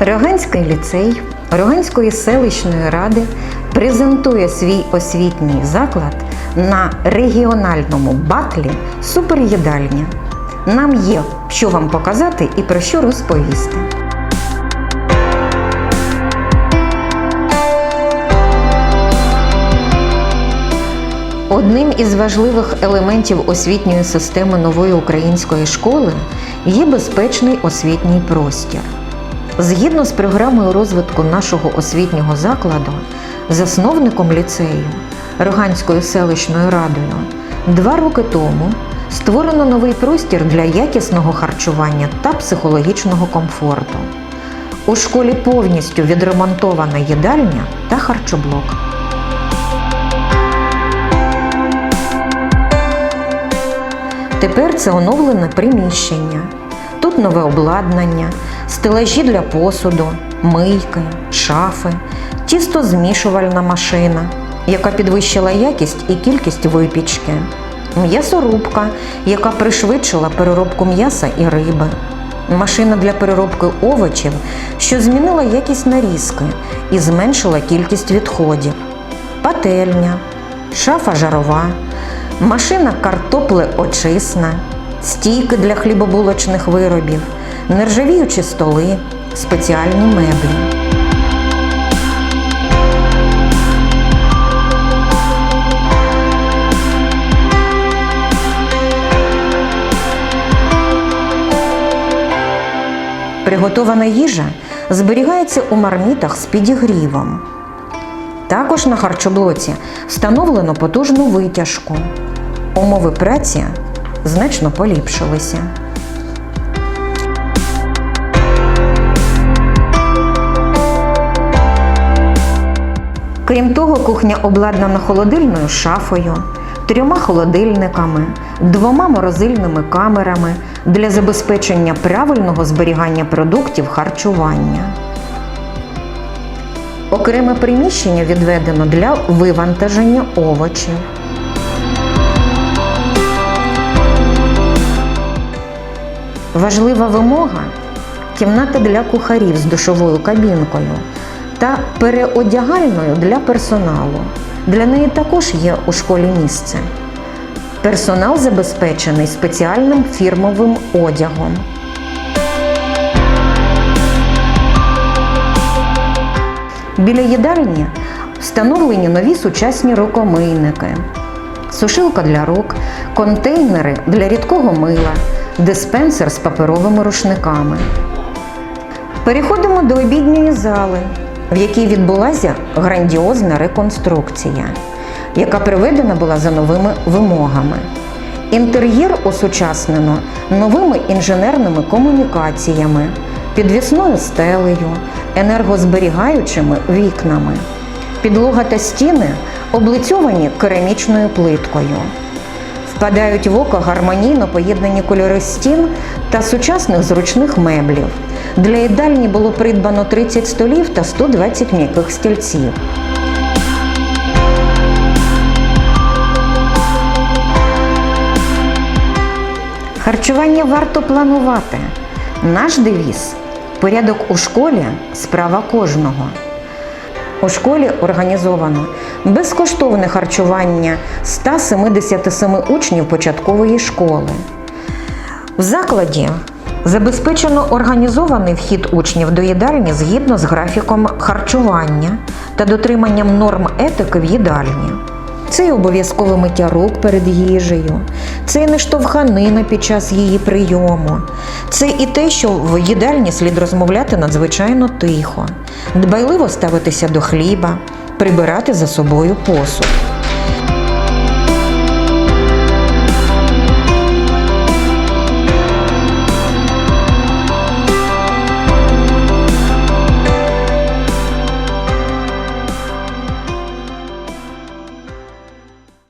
Роганський ліцей Роганської селищної ради презентує свій освітній заклад на регіональному батлі Суперїдальня. Нам є що вам показати і про що розповісти. Одним із важливих елементів освітньої системи нової української школи є безпечний освітній простір. Згідно з програмою розвитку нашого освітнього закладу, засновником ліцею Роганською селищною радою два роки тому створено новий простір для якісного харчування та психологічного комфорту. У школі повністю відремонтована їдальня та харчоблок. Тепер це оновлене приміщення. Тут нове обладнання, стелажі для посуду, мийки, шафи, тістозмішувальна машина, яка підвищила якість і кількість випічки, м'ясорубка, яка пришвидшила переробку м'яса і риби, машина для переробки овочів, що змінила якість нарізки і зменшила кількість відходів, пательня, шафа жарова, машина картоплеочисна, стійки для хлібобулочних виробів, нержавіючі столи, спеціальні меблі. Приготована їжа зберігається у мармітах з підігрівом. Також на харчоблоці встановлено потужну витяжку. Умови праці значно поліпшилися. Крім того, кухня обладнана холодильною шафою, трьома холодильниками, двома морозильними камерами для забезпечення правильного зберігання продуктів харчування. Окреме приміщення відведено для вивантаження овочів. Важлива вимога кімната для кухарів з душовою кабінкою та переодягальною для персоналу. Для неї також є у школі місце. Персонал забезпечений спеціальним фірмовим одягом. Біля їдальні встановлені нові сучасні рукомийники, сушилка для рук, контейнери для рідкого мила, диспенсер з паперовими рушниками. Переходимо до обідньої зали, в якій відбулася грандіозна реконструкція, яка приведена була за новими вимогами. Інтер'єр осучаснено новими інженерними комунікаціями, підвісною стелею, енергозберігаючими вікнами. Підлога та стіни облицьовані керамічною плиткою. Впадають в око гармонійно поєднані кольори стін та сучасних зручних меблів. Для їдальні було придбано 30 столів та 120 м'яких стільців. Харчування варто планувати. Наш девіз порядок у школі справа кожного. У школі організовано безкоштовне харчування 177 учнів початкової школи. В закладі забезпечено організований вхід учнів до їдальні згідно з графіком харчування та дотриманням норм етики в їдальні. Це і обов'язкове миття рук перед їжею, це й не штовханина під час її прийому, це і те, що в їдальні слід розмовляти надзвичайно тихо, дбайливо ставитися до хліба, прибирати за собою посуд.